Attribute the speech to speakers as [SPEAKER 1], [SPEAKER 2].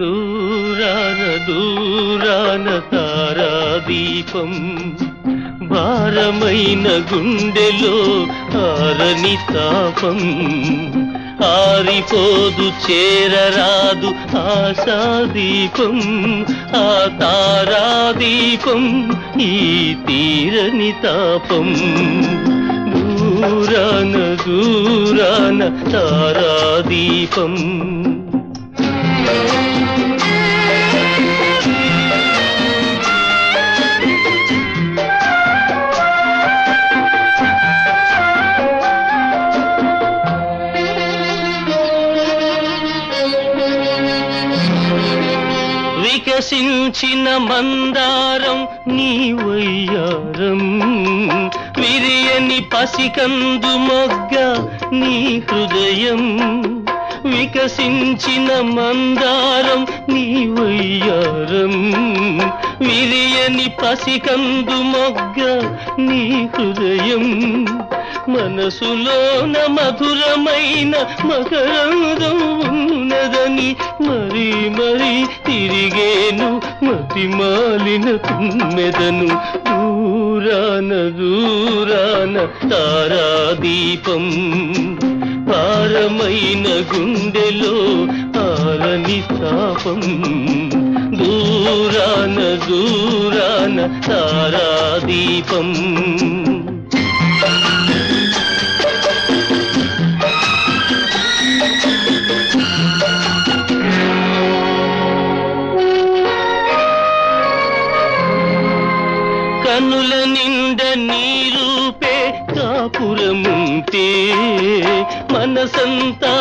[SPEAKER 1] దూరాన దూరాన తారాదీపం. భారమైన గుండెలో ఆరని తాపం. ఆరిపోదు చేరరాదు ఆశాదీపం. ఆ తారాదీపం ఈ తీరని తాపం. దూరాన దూరాన తారాదీపం. వికసించిన మందారం నీ వయ్యారం విరియని పసికందు మొగ్గ నీ హృదయం. వికసించిన మందారం నీ వయ్యారం విరియని పసికందు మొగ్గ నీ హృదయం. మనసులోన మధురమైన మకరందం ఉన్నదని మరి తిరిగేను మతి మాలిన తుమ్మెదను దూరాన దూరాన తారాదీపం పారమైన గుండెలో ఆలని తాపం. దూరాన దూరాన తారాదీపం. కనుల నిండ నీరూపే కాపురముంటే మనసంతా